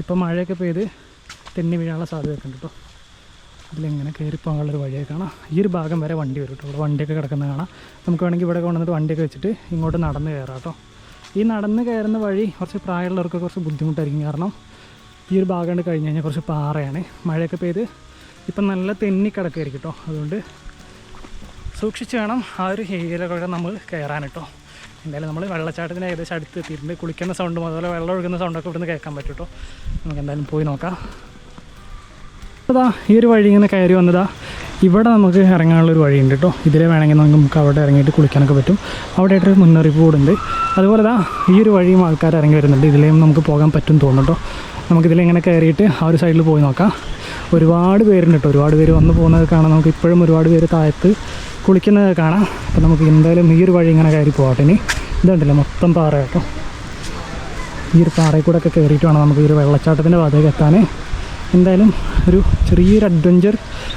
ഇപ്പം മഴയൊക്കെ പെയ്ത് തെന്നി വീഴാനുള്ള സാധ്യതയൊക്കെ ഉണ്ട് കേട്ടോ ഇതിലിങ്ങനെ കയറി പോകാനുള്ളൊരു വഴിയൊക്കെ കാണാം. ഈ ഒരു ഭാഗം വരെ വണ്ടി വരും കേട്ടോ ഇവിടെ വണ്ടിയൊക്കെ കിടക്കുന്നത് കാണാം. നമുക്ക് വേണമെങ്കിൽ ഇവിടെ കൊണ്ടുവന്നിട്ട് വണ്ടിയൊക്കെ വെച്ചിട്ട് ഇങ്ങോട്ട് നടന്ന് കയറാം കേട്ടോ ഈ നടന്ന് കയറുന്ന വഴി കുറച്ച് പ്രായമുള്ളവർക്ക് കുറച്ച് ബുദ്ധിമുട്ടായിരിക്കും. കാരണം ഈ ഒരു ഭാഗം കഴിഞ്ഞ് കഴിഞ്ഞാൽ കുറച്ച് പാറയാണ്. മഴയൊക്കെ പെയ്ത് ഇപ്പം നല്ല തെന്നി കിടക്കായിരിക്കും കേട്ടോ. അതുകൊണ്ട് സൂക്ഷിച്ച് വേണം ആ ഒരു ഏരിയയിലൊക്കെ നമ്മൾ കയറാൻ കേട്ടോ. എന്തായാലും നമ്മൾ വെള്ളച്ചാട്ടത്തിന് ഏകദേശം അടുത്ത് എത്തിയിട്ടുണ്ട്. കുളിക്കുന്ന സൗണ്ടും അതുപോലെ വെള്ളം ഒഴുകുന്ന സൗണ്ടൊക്കെ ഇവിടുന്ന് കേൾക്കാൻ പറ്റും കേട്ടോ. നമുക്ക് എന്തായാലും പോയി നോക്കാം. അതാ ഈ ഒരു വഴി ഇങ്ങനെ കയറി വന്നതാ. ഇവിടെ നമുക്ക് ഇറങ്ങാനുള്ളൊരു വഴിയുണ്ട് കേട്ടോ. ഇതിലെ വേണമെങ്കിൽ നമുക്ക് അവിടെ ഇറങ്ങിയിട്ട് കുളിക്കാനൊക്കെ പറ്റും. അവിടെ ആയിട്ടൊരു മുന്നറിയിപ്പ് കൂടുണ്ട് അതുപോലെ ദാ ഈ ഒരു വഴിയും ആൾക്കാർ ഇറങ്ങി വരുന്നുണ്ട്. ഇതിലേയും നമുക്ക് പോകാൻ പറ്റും തോന്നുന്നു കേട്ടോ. നമുക്കിതിലിങ്ങനെ കയറിയിട്ട് ആ ഒരു സൈഡിൽ പോയി നോക്കാം. ഒരുപാട് പേരുണ്ട് കേട്ടോ ഒരുപാട് പേര് വന്നു പോകുന്നത് കാണാം. നമുക്ക് ഇപ്പോഴും ഒരുപാട് പേര് താഴത്ത് കുളിക്കുന്നത് കാണാം. അപ്പോൾ നമുക്ക് എന്തായാലും ഈ ഒരു വഴി ഇങ്ങനെ കയറി പോകട്ടെ ഇനി. ഇതുണ്ടല്ലോ മൊത്തം പാറ കേട്ടോ. ഈ ഒരു പാറയിൽ കൂടെ ഒക്കെ കയറിയിട്ട് വേണം നമുക്ക് ഈ ഒരു വെള്ളച്ചാട്ടത്തിന്റെ ഭാഗത്തേക്ക് എത്താൻ. എന്തായാലും ഒരു ചെറിയൊരു അഡ്വഞ്ചർ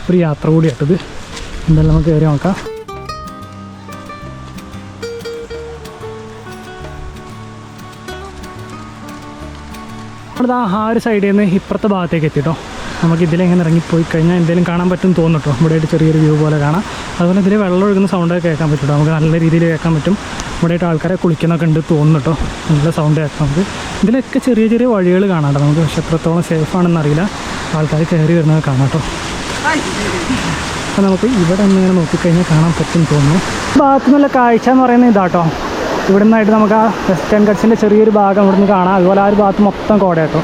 ഒരു യാത്ര കൂടിയാട്ടത് എന്തായാലും നമുക്ക് കയറി നോക്കാം. നമ്മളിതാ ആ ഒരു സൈഡിൽ നിന്ന് ഇപ്പുറത്തെ ഭാഗത്തേക്ക് എത്തിട്ടോ നമുക്ക് ഇതിലെങ്ങനെ ഇറങ്ങിപ്പോയി കഴിഞ്ഞാൽ എന്തെങ്കിലും കാണാൻ പറ്റും തോന്നുട്ടോ ഇവിടെ ആയിട്ട് ചെറിയൊരു വ്യൂ പോലെ കാണാം. അതുപോലെ ഇതിൽ വെള്ളം ഒഴുകുന്ന സൗണ്ടൊക്കെ കേൾക്കാൻ പറ്റും നമുക്ക് നല്ല രീതിയിൽ കേൾക്കാൻ പറ്റും. ഇവിടെ ആയിട്ട് ആൾക്കാരെ കുളിക്കുന്നൊക്കെ ഉണ്ട് തോന്നുട്ടോ നല്ല സൗണ്ട് കേൾക്കാം നമുക്ക്. ഇതിലൊക്കെ ചെറിയ ചെറിയ വഴികൾ കാണാം നമുക്ക് പക്ഷെ എത്രത്തോളം സേഫ് ആണെന്ന് അറിയില്ല. ആൾക്കാർ കയറി വരുന്നത് കാണാം കേട്ടോ. അപ്പോൾ നമുക്ക് ഇവിടെ നിന്ന് ഇങ്ങനെ നോക്കിക്കഴിഞ്ഞാൽ കാണാൻ പറ്റും തോന്നുന്നു. ഭാഗത്തു നിന്നുള്ള കാഴ്ച എന്ന് പറയുന്നത് ഇതാട്ടോ ഇവിടെ നിന്നായിട്ട് നമുക്ക് ആ വെസ്റ്റേൺ കട്ട്സിന്റെ ചെറിയൊരു ഭാഗം ഇവിടെ നിന്ന് കാണാം. അതുപോലെ ആ ഒരു ഭാഗത്ത് മൊത്തം കോട കേട്ടോ.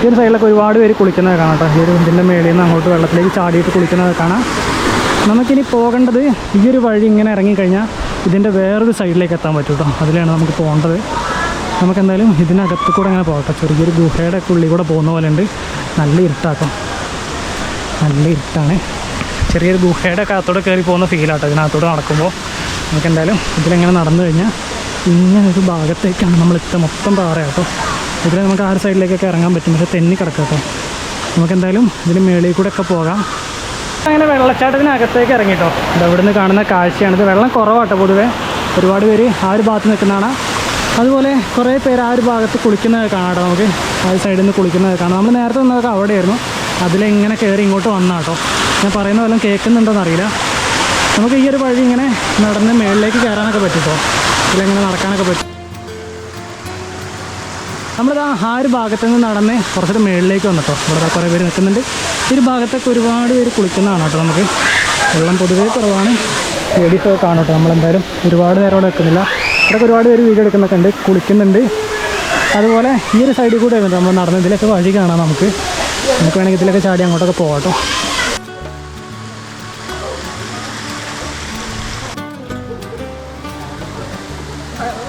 ഈ ഒരു സൈഡിലൊക്കെ ഒരുപാട് പേര് കുളിക്കുന്നത് കാണാം കേട്ടോ. ഈ ഒരു ഇതിന്റെ മേളിൽ നിന്ന് അങ്ങോട്ട് വെള്ളത്തിലേക്ക് ചാടിയിട്ട് കുളിക്കുന്നത് കാണാം. നമുക്കിനി പോകേണ്ടത് ഈ ഒരു വഴി ഇങ്ങനെ ഇറങ്ങിക്കഴിഞ്ഞാൽ ഇതിന്റെ വേറൊരു സൈഡിലേക്ക് എത്താൻ പറ്റും കേട്ടോ. അതിലാണ് നമുക്ക് പോകേണ്ടത്. നമുക്ക് എന്തായാലും ഇതിനകത്ത് കൂടെ അങ്ങനെ പോകട്ടെ. ചെറിയൊരു ഗുഹയുടെ ഉള്ളിൽ കൂടെ പോകുന്ന പോലെ ഉണ്ട്. നല്ല ഇരുട്ടാക്കും നല്ല ഇരുട്ടാണ്. ചെറിയൊരു ഗുഹയുടെ അകത്തോടെ കയറി പോകുന്ന ഫീലാട്ടോ ഇതിനകത്തോടെ നടക്കുമ്പോൾ. നമുക്ക് എന്തായാലും ഇതിലെങ്ങനെ നടന്നു കഴിഞ്ഞാൽ ഇങ്ങനെ ഒരു ഭാഗത്തേക്കാണ് നമ്മൾ ഇത്ത മൊത്തം പാറയാട്ടോ. ഇതിൽ നമുക്ക് ആ സൈഡിലേക്കൊക്കെ ഇറങ്ങാൻ പറ്റും. പക്ഷെ തെന്നി കിടക്കാം നമുക്ക് എന്തായാലും ഇതിന് മേളിൽ കൂടെ ഒക്കെ പോകാം. അങ്ങനെ വെള്ളച്ചാട്ടത്തിനകത്തേക്ക് ഇറങ്ങിട്ടോ. ഇവിടെ നിന്ന് കാണുന്ന കാഴ്ചയാണ്. ഇത് വെള്ളം കുറവാട്ടോ പൊതുവെ. ഒരുപാട് പേര് ആ ഒരു ഭാഗത്ത് നിൽക്കുന്നതാണ്. അതുപോലെ കുറേ പേര് ആ ഒരു ഭാഗത്ത് കുളിക്കുന്നത് കാണാം നമുക്ക്. ആ ഒരു സൈഡിൽ നിന്ന് കുളിക്കുന്നത് കാണാം. നമ്മൾ നേരത്തെ നിന്നതൊക്കെ അവിടെയായിരുന്നു. അതിലിങ്ങനെ കയറി ഇങ്ങോട്ട് വന്നാട്ടോ ഞാൻ പറയുന്ന വല്ലതും കേൾക്കുന്നുണ്ടോയെന്ന് അറിയില്ല. നമുക്ക് ഈ ഒരു വഴി ഇങ്ങനെ നടന്ന് മേളിലേക്ക് കയറാനൊക്കെ പറ്റും കേട്ടോ. ഇതിലെങ്ങനെ നടക്കാനൊക്കെ പറ്റും. നമ്മളിതാ ആ ഒരു ഭാഗത്ത് നിന്ന് നടന്ന് കുറച്ചൊരു മേളിലേക്ക് വന്നിട്ടോ. ഇവിടെ കുറേ പേര് നിൽക്കുന്നുണ്ട്. ഈ ഒരു ഭാഗത്തൊക്കെ ഒരുപാട് പേര് കുളിക്കുന്നതാണ് കേട്ടോ നമുക്ക്. വെള്ളം പൊതുവേ കുറവാണ്. ലേഡീസൊക്കെ കാണും കേട്ടോ. നമ്മളെന്തായാലും ഒരുപാട് നേരം അവിടെ നിൽക്കുന്നില്ല. ഇവിടെ ഒരുപാട് പേര് വീഡിയോ എടുക്കുന്നൊക്കെ ഉണ്ട്. കുളിക്കുന്നുണ്ട്. അതുപോലെ ഈ ഒരു സൈഡിൽ കൂടെ നമ്മൾ നടന്ന് ഇതിലൊക്കെ വഴി കാണാം നമുക്ക്. നമുക്ക് വേണമെങ്കിൽ ഇതിലൊക്കെ ചാടി അങ്ങോട്ടൊക്കെ പോകാം കേട്ടോ.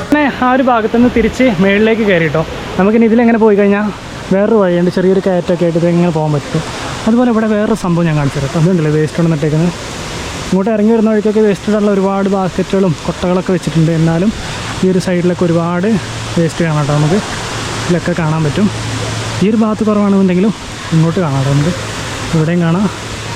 പിന്നെ ആ ഒരു ഭാഗത്തുനിന്ന് തിരിച്ച് മേളിലേക്ക് കയറിയിട്ടോ. നമുക്കിനി ഇതിലെങ്ങനെ പോയി കഴിഞ്ഞാൽ വേറൊരു വഴിയുണ്ട്. ചെറിയൊരു കയറ്റമൊക്കെ ആയിട്ട് ഇതിങ്ങനെ പോകാൻ പറ്റും. അതുപോലെ ഇവിടെ വേറൊരു സംഭവം ഞാൻ കാണിച്ചു തരാം വേസ്റ്റ് വേസ്റ്റ് കൊണ്ടിട്ടേക്കുന്നത് ഇങ്ങോട്ട് ഇറങ്ങി വരുന്ന വഴിക്കൊക്കെ വേസ്റ്റ് ഇടാനുള്ള ഒരുപാട് ബാസ്ക്കറ്റുകളും കൊട്ടകളൊക്കെ വെച്ചിട്ടുണ്ട്. എന്നാലും ഈ ഒരു സൈഡിലൊക്കെ ഒരുപാട് വേസ്റ്റ് കാണാം കേട്ടോ നമുക്ക്. ഇതിലൊക്കെ കാണാൻ പറ്റും. ഈ ഒരു ഭാഗത്ത് കുറവാണെന്നുണ്ടെങ്കിലും ഇങ്ങോട്ട് കാണാം കേട്ടോ നമുക്ക്. ഇവിടെയും കാണാം.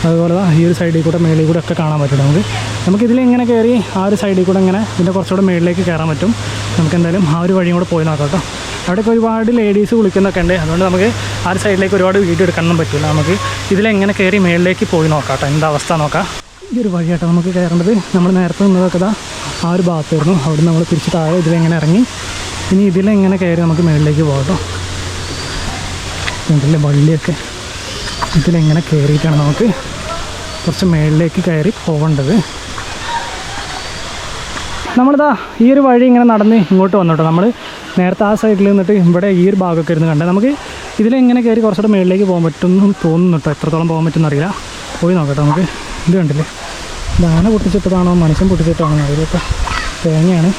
അതുപോലെ ഈ ഒരു സൈഡിൽ കൂടെ മേളിൽ കൂടെ ഒക്കെ കാണാൻ പറ്റും നമുക്ക്. നമുക്ക് ഇതിലിങ്ങനെ കയറി ആ ഒരു സൈഡിൽ കൂടെ ഇങ്ങനെ ഇതിന്റെ കുറച്ചുകൂടെ മേളിലേക്ക് കയറാൻ പറ്റും. നമുക്ക് എന്തായാലും ആ ഒരു വഴിയും കൂടെ പോയി നോക്കാം കേട്ടോ. അവിടെയൊക്കെ ഒരുപാട് ലേഡീസ് കുളിക്കുന്നൊക്കെ ഉണ്ട്. അതുകൊണ്ട് നമുക്ക് ആ ഒരു സൈഡിലേക്ക് ഒരുപാട് വീഡിയോ എടുക്കാനൊന്നും പറ്റില്ല. നമുക്ക് ഇതിലെങ്ങനെ കയറി മേളിലേക്ക് പോയി നോക്കാം കേട്ടോ. എന്താ അവസ്ഥ നോക്കാം. ഈ ഒരു വഴിയാട്ടോ നമുക്ക് കയറേണ്ടത്. നമ്മൾ നേരത്തെ നിന്നതൊക്കെ ആ ഒരു ഭാഗത്തായിരുന്നു അവിടെ നമ്മൾ തിരിച്ച് താഴെ ഇതിലെങ്ങനെ ഇറങ്ങി ഇനി ഇതിലെങ്ങനെ കയറി നമുക്ക് മേളിലേക്ക് പോകാം കേട്ടോ. ഇതിലെ വള്ളിയൊക്കെ. ഇതിലെങ്ങനെ കയറിയിട്ടാണ് നമുക്ക് കുറച്ച് മേളിലേക്ക് കയറി പോകേണ്ടത്. നമ്മളിതാ ഈ ഒരു വഴി ഇങ്ങനെ നടന്ന് ഇങ്ങോട്ട് വന്നോട്ടോ. നമ്മൾ നേരത്തെ ആ സൈഡിൽ നിന്നിട്ട് ഇവിടെ ഈ ഒരു ഭാഗമൊക്കെ ഇരുന്ന് കണ്ടത് നമുക്ക് ഇതിലിങ്ങനെ കയറി കുറച്ചുകൂടെ മേളിലേക്ക് പോകാൻ പറ്റുമെന്ന് തോന്നുന്നു കേട്ടോ എത്രത്തോളം പോകാൻ പറ്റുമെന്ന് അറിയില്ല. പോയി നോക്കട്ടെ നമുക്ക്. ഇത് കണ്ടില്ലേ? ദാന പൊട്ടിച്ചിട്ടതാണോ? മനുഷ്യൻ പൊട്ടിച്ചിട്ടാണോ അറിയില്ല. കേട്ടോ തേങ്ങയാണ്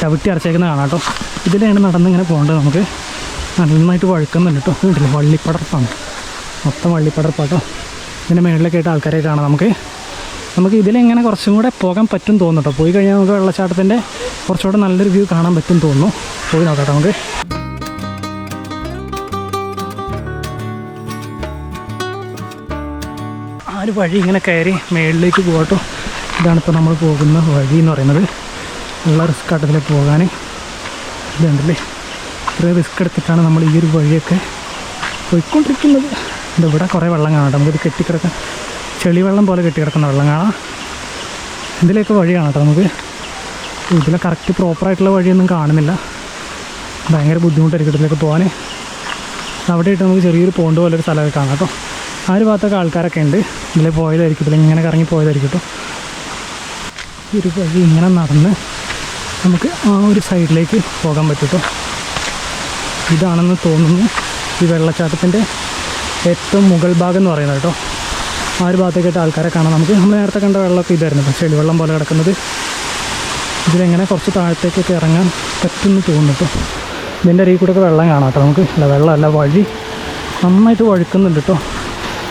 ചവിട്ടി അരച്ചേക്കുന്ന കാണാം കേട്ടോ. ഇതിലാണ് നടന്ന് ഇങ്ങനെ പോകേണ്ടത് നമുക്ക്. നന്നായിട്ട് വഴുക്കുന്നുണ്ട് കേട്ടോ. കണ്ടില്ലേ? വള്ളിപ്പടർപ്പാണ്. മൊത്തം വള്ളിപ്പടർപ്പാട്ടോ. ഇതിന്റെ മേളിലൊക്കെ ആയിട്ട് ആൾക്കാരെ കാണാം നമുക്ക്. നമുക്ക് ഇതിലെങ്ങനെ കുറച്ചും കൂടെ പോകാൻ പറ്റും തോന്നുന്നു കേട്ടോ പോയി കഴിഞ്ഞാൽ നമുക്ക് വെള്ളച്ചാട്ടത്തിന്റെ കുറച്ചുകൂടെ നല്ലൊരു വ്യൂ കാണാൻ പറ്റും തോന്നുന്നു. പോയി നോക്കാം നമുക്ക്. ആ ഒരു വഴി ഇങ്ങനെ കയറി മേളിലേക്ക് പോകട്ടോ. ഇതാണിപ്പോൾ നമ്മൾ പോകുന്ന വഴി എന്ന് പറയുന്നത്. നല്ല റിസ്ക് ആട്ടത്തിൽ പോകാൻ. ഇതുണ്ടല്ലേ? ഇത്രയും റിസ്ക് എടുത്തിട്ടാണ് നമ്മൾ ഈ ഒരു വഴിയൊക്കെ പോയിക്കൊണ്ടിരിക്കുന്നത്. ഇവിടെ കുറേ വെള്ളം കാണാം. നമുക്കിത് കെട്ടിക്കിടക്കാൻ ചെളി വെള്ളം പോലെ കെട്ടിക്കിടക്കുന്ന വെള്ളം കാണാം. ഇതിലേക്ക് വഴി കാണാം കേട്ടോ നമുക്ക്. ഇതിലെ കറക്റ്റ് പ്രോപ്പറായിട്ടുള്ള വഴിയൊന്നും കാണുന്നില്ല. ഭയങ്കര ബുദ്ധിമുട്ടായിരിക്കും ഇതിലേക്ക് പോകാൻ. അവിടെ ഇട്ട് നമുക്ക് ചെറിയൊരു പോണ്ട് പോലെ ഒരു സ്ഥലമൊക്കെ കാണാം കേട്ടോ ആ ഒരു ഭാഗത്തൊക്കെ ആൾക്കാരൊക്കെ ഉണ്ട്. ഇതിൽ പോയതായിരിക്കും. ഇതിൽ ഇങ്ങനെ കറങ്ങി പോയതായിരിക്കും കേട്ടോ ഒരു വഴി ഇങ്ങനെ നടന്ന് നമുക്ക് ആ ഒരു സൈഡിലേക്ക് പോകാൻ പറ്റും ഇതാണെന്ന് തോന്നുന്നു ഈ വെള്ളച്ചാട്ടത്തിന്റെ ഏറ്റവും മുകൾ ഭാഗം എന്ന് പറയുന്നത് കേട്ടോ. ആ ഒരു ഭാഗത്തേക്കായിട്ട് ആൾക്കാരെ കാണാം. നമുക്ക് നമ്മൾ നേരത്തെ കണ്ട വെള്ളമൊക്കെ ഇതായിരുന്നു. ചെളിവെള്ളം പോലെ കിടക്കുന്നത് ഇതിലെങ്ങനെ കുറച്ച് താഴത്തേക്കൊക്കെ ഇറങ്ങാൻ പറ്റുമെന്ന് തോന്നുന്നു കേട്ടോ. ഇതിന്റെ അരികിൽ കൂടെയൊക്കെ വെള്ളം കാണാം കേട്ടോ നമുക്ക്. അല്ല വെള്ളമല്ല വഴി നന്നായിട്ട് വഴുക്കുന്നുണ്ട് കേട്ടോ.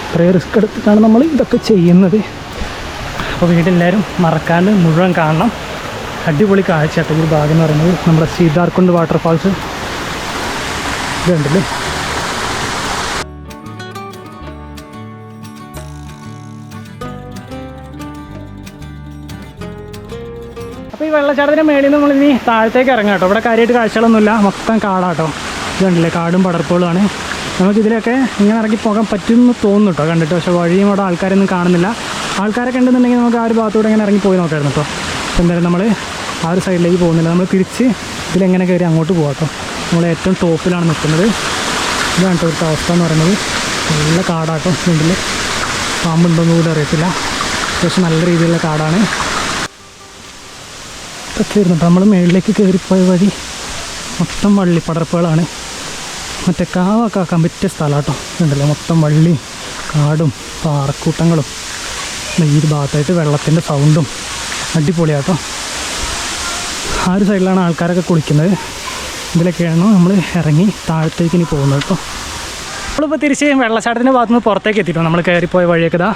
ഇത്രയും റിസ്ക് എടുത്തിട്ടാണ് നമ്മൾ ഇതൊക്കെ ചെയ്യുന്നത്. അപ്പോൾ വീടെല്ലാവരും മറക്കാണ്ട് മുഴുവൻ കാണണം. അടിപൊളി കാഴ്ച കേട്ടോ ഭാഗം എന്ന് പറയുന്നത്. നമ്മുടെ സീതാർകുണ്ട് വാട്ടർഫാൾസ് ഇതുണ്ടല്ലേ? അപ്പോൾ ഈ വെള്ളച്ചാട്ടത്തിന്റെ മേളിൽ നമ്മൾ ഇനി താഴത്തേക്ക് ഇറങ്ങാം കേട്ടോ. ഇവിടെ കാര്യമായിട്ട് കാഴ്ചകളൊന്നുമില്ല. മൊത്തം കാടാട്ടോ. ഇതുണ്ടല്ലേ കാടും പടർപ്പുകളുമാണ്. നമുക്ക് ഇതിലൊക്കെ ഇങ്ങനെ ഇറങ്ങി പോകാൻ പറ്റുമെന്ന് തോന്നുന്നു കേട്ടോ കണ്ടിട്ട് പക്ഷേ വഴിയും അവിടെ ആൾക്കാരൊന്നും കാണുന്നില്ല. ആൾക്കാരൊക്കെ ഉണ്ടെന്നുണ്ടെങ്കിൽ നമുക്ക് ആ ഒരു ഭാഗത്തൂടെ ഇങ്ങനെ ഇറങ്ങി പോയി നോക്കായിരുന്നു കേട്ടോ എന്തായാലും നമ്മൾ ആ ഒരു സൈഡിലേക്ക് പോകുന്നില്ല. നമ്മൾ തിരിച്ച് ഇതിലെങ്ങനെ കയറി അങ്ങോട്ട് പോകാം കേട്ടോ നമ്മൾ ഏറ്റവും ടോപ്പിലാണ് നിൽക്കുന്നത്. ഇതാണ് ഇവിടുത്തെ അവസ്ഥ എന്ന് പറയുന്നത്. നല്ല കാടാട്ടോ ഫ്രണ്ടിൽ പാമ്പുണ്ടോയെന്ന് കൂടെ അറിയത്തില്ല. പക്ഷേ നല്ല രീതിയിലുള്ള കാടാണ്. ഇതൊക്കെ ഇരുന്നിട്ട് നമ്മൾ മേളിലേക്ക് കയറിപ്പോയ വഴി മൊത്തം വള്ളി പടർപ്പുകളാണ് മറ്റേ കാവൊക്കെ ആക്കാൻ പറ്റിയ സ്ഥലം കേട്ടോ ഉണ്ടല്ലോ മൊത്തം വള്ളി കാടും പാറക്കൂട്ടങ്ങളും. ഈ ഭാഗത്തായിട്ട് വെള്ളത്തിന്റെ സൗണ്ടും അടിപൊളിയാട്ടോ. ആ ഒരു സൈഡിലാണ് ആൾക്കാരൊക്കെ കുളിക്കുന്നത്. ഇതിലൊക്കെയാണ് നമ്മൾ ഇറങ്ങി താഴത്തേക്ക് ഇനി പോകുന്നത് കേട്ടോ. നമ്മളിപ്പോൾ തിരിച്ച് വെള്ളച്ചാട്ടത്തിന്റെ ഭാഗത്ത് നിന്ന് പുറത്തേക്ക് എത്തിയിട്ടോ? നമ്മൾ കയറിപ്പോയ വഴിയൊക്കെ ഇതാ.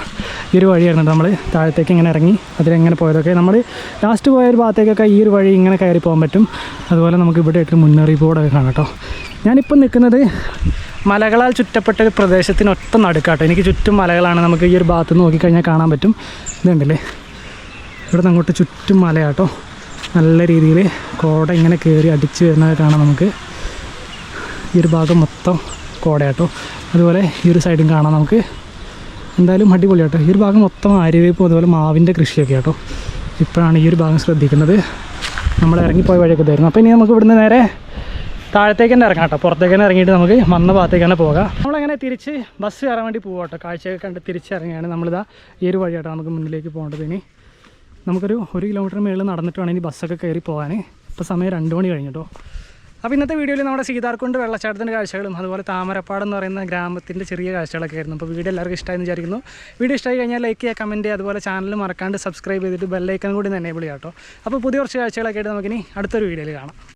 ഈ ഒരു വഴിയായിരുന്നു നമ്മൾ താഴത്തേക്ക് ഇങ്ങനെ ഇറങ്ങി അതിലെങ്ങനെ പോയതൊക്കെ. നമ്മൾ ലാസ്റ്റ് പോയ ഒരു ഭാഗത്തേക്കൊക്കെ ഈ ഒരു വഴി ഇങ്ങനെ കയറി പോകാൻ പറ്റും. അതുപോലെ നമുക്ക് ഇവിടെ ആയിട്ട് മുന്നറിയിപ്പോടൊക്കെ കാണാം കേട്ടോ. ഞാനിപ്പോൾ നിൽക്കുന്നത് മലകളാൽ ചുറ്റപ്പെട്ട ഒരു പ്രദേശത്തിന് നടുക്കാട്ടോ. എനിക്ക് ചുറ്റും മലകളാണ്. നമുക്ക് ഈ ഒരു ഭാഗത്ത് നോക്കിക്കഴിഞ്ഞാൽ കാണാൻ പറ്റും. ഇതുണ്ടല്ലേ ഇവിടെ നിന്ന് അങ്ങോട്ട് ചുറ്റും മലയാട്ടോ. നല്ല രീതിയിൽ കോട ഇങ്ങനെ കയറി അടിച്ച് വരുന്നത് കാണാം നമുക്ക്. ഈ ഒരു ഭാഗം മൊത്തം കോടയാട്ടോ. അതുപോലെ ഈ ഒരു സൈഡും കാണാം നമുക്ക്. എന്തായാലും അടിപൊളിയാട്ടോ ഈ ഒരു ഭാഗം മൊത്തം ആര്യവേപ്പും അതുപോലെ മാവിന്റെ കൃഷിയൊക്കെ ആട്ടോ ഇപ്പോഴാണ് ഈ ഒരു ഭാഗം ശ്രദ്ധിക്കുന്നത്. നമ്മൾ ഇറങ്ങിപ്പോയ വഴിയൊക്കെ തരുന്നു അപ്പോൾ ഇനി നമുക്ക് ഇവിടുന്ന് നേരെ താഴത്തേക്ക് തന്നെ ഇറങ്ങാം കേട്ടോ. പുറത്തേക്ക് തന്നെ ഇറങ്ങിയിട്ട് നമുക്ക് വന്ന ഭാഗത്തേക്ക് തന്നെ പോകാം. നമ്മളങ്ങനെ തിരിച്ച് ബസ് കയറാൻ വേണ്ടി പോകാം കേട്ടോ. കാഴ്ചയൊക്കെ കണ്ട് തിരിച്ചിറങ്ങിയാണ് നമ്മളിതാ ഈ ഒരു വഴിയാട്ടോ നമുക്ക് മുന്നിലേക്ക് പോകേണ്ടത് ഇനി. നമുക്കൊരു ഒരു കിലോമീറ്റർ മേളിൽ നടന്നിട്ട് വേണം ഇനി ബസ്സൊക്കെ കയറി പോകാൻ. ഇപ്പോൾ സമയം രണ്ട് മണി കഴിഞ്ഞിട്ടോ അപ്പോൾ ഇന്നത്തെ വീഡിയോയിൽ നമ്മുടെ സീതാർക്കുണ്ട് വെള്ളച്ചാട്ടത്തിന്റെ കാഴ്ചകളും അതുപോലെ താമരപ്പാട് എന്ന് പറയുന്ന ഗ്രാമത്തിന്റെ ചെറിയ കാഴ്ചകളൊക്കെ ആയിരുന്നു. അപ്പോൾ വീഡിയോ എല്ലാവർക്കും ഇഷ്ടമായെന്ന് വിചാരിക്കുന്നു. വീഡിയോ ഇഷ്ടമായി കഴിഞ്ഞാൽ ലൈക്ക് ചെയ്യുക കമന്റ് അതുപോലെ ചാനൽ മറക്കാണ്ട് സബ്സ്ക്രൈബ് ചെയ്തിട്ട് ബെല്ലൈക്കൺ കൂടി എനേബിൾ ചെയ്യാം കേട്ടോ. അപ്പോൾ പുതിയ കുറച്ച് കാഴ്ചകളൊക്കെ ആയിട്ട് നമുക്കിനി അടുത്തൊരു വീഡിയോയിൽ കാണാം.